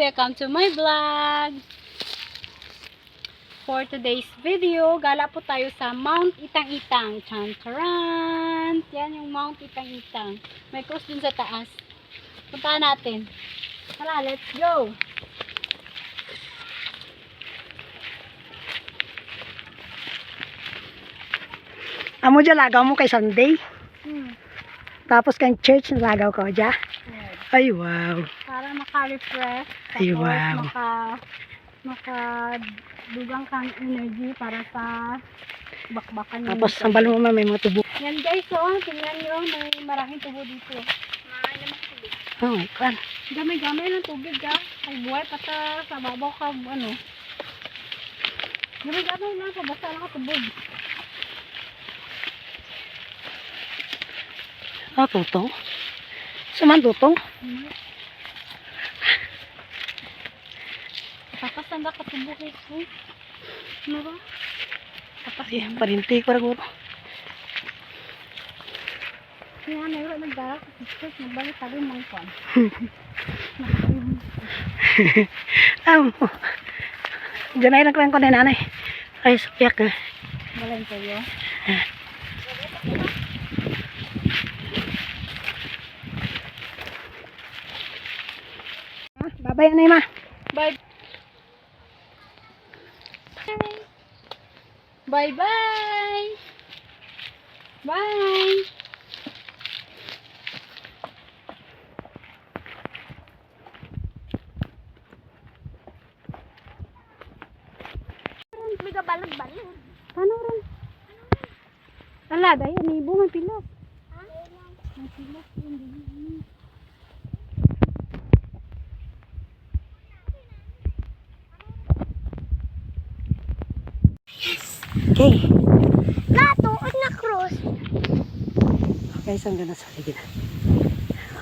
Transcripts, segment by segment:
Welcome to my vlog! For today's video, gala po tayo sa Mount Itang-Itang. Chan charan! Yan yung Mount Itang-Itang. May cross dun sa taas. Puntahan natin. Tara, let's go! Amo dyan lagaw mo kay Sunday. Hmm. Tapos kang church lagaw ko dyan. Ay wow. Para maka-refresh. Ay, wow. Maka, maka dugang kang energy para sa bakbakan Tapos balo mo may mga tubo. Yan guys, so, tingnan nyo, may maraming tubo dito. Oh my God. Gamay-gamay ng tubig ha. Ay buhay pa ta sa babaw ka, ano. Gamay-gamay lang, basta lang ka tubig. Ah, tutong. Suman. Takas na ka tubo guys. eh. Ano ba? Takas Ay, parinti ko raguro. Kaya na yun, nagdara ko church, nagbalik tayo mga kwan. Um, Diyan ay nagkaroon ko na nanay. Ay, sapiyak na. Balay kayo. Ah, Babay anay ma. Bye. Bye bye. Bye. May kabalog-balog. Paano rin? Ala, dahil may pilok. May pilok. hindi. Okay. Natuod na cross. Okay, saan ka na sa ligid?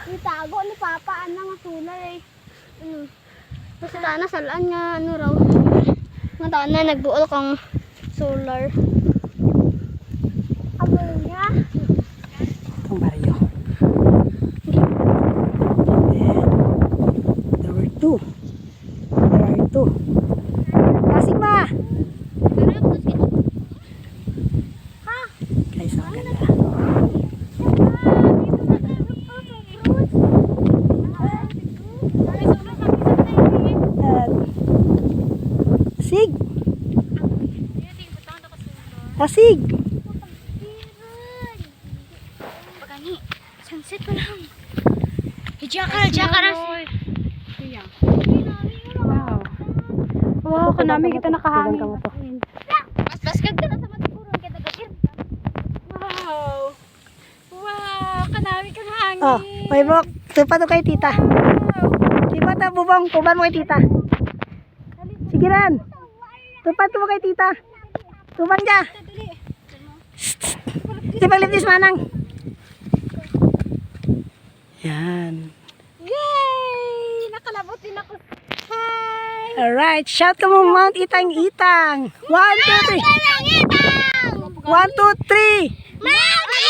Itago ni Papa, ano nga sular eh. Ano? Basta na salaan nga, ano raw. Nga taan na nagbuol kang solar. Abo niya. Itong baryo. There were two. There are two. Tasig ma! Ha? Guys, ang ganda. Uh, Sig! Tasig! Pagani, sunset pa lang. Hijakal, jakal. Iya. Wow. Wow, kanami kita nakahangin. Tugan ka mo to. Mas basket ka na sa matiguron kaya tagakir. Wow. Wow, kanami kang hangin. Oh, may bok. Tupa to kay tita. Tupa to bubong. Tuban mo kay tita. Sige ran. Tupa to mo kay tita. Tuban ka. Di paglipis manang. Yan. Alright, shout ka mo Mount Itang Itang. One, two, three. One, two, three. Mami!